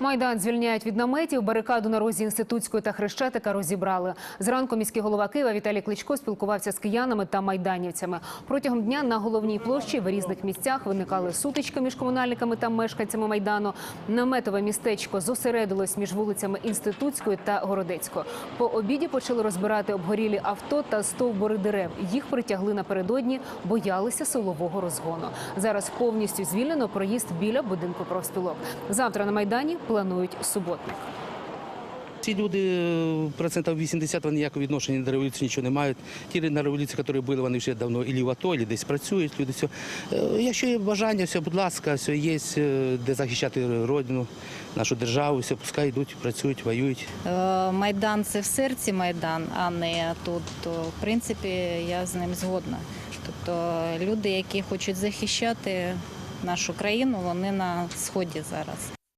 Майдан звільняють від наметів. Барикаду на розі інститутської та хрещатика розібрали. Зранку міський голова Києва Віталій Кличко спілкувався з киянами та майданівцями. Протягом дня на головній площі в різних місцях виникали сутички між комунальниками та мешканцями майдану. Наметове містечко зосередилось між вулицями інститутської та городецької. По обіді почали розбирати обгорілі авто та стовбури дерев. Їх притягли напередодні, боялися силового розгону. Зараз повністю звільнено проїзд біля будинку профспілок. Завтра на майдані планують суботник. Ці люди е, процентів 80 вони ніякого відношення до революції нічого не мають. Ті на революції, які були, вони вже давно і в АТО, і десь працюють. Люди все. Якщо є бажання, все, будь ласка, все є е, де захищати родину, нашу державу, все, пускай йдуть, працюють, воюють. Е, Майдан це в серці Майдан, а не тут. То, в принципі, я з ним згодна. Тобто люди, які хочуть захищати нашу країну, вони на сході зараз.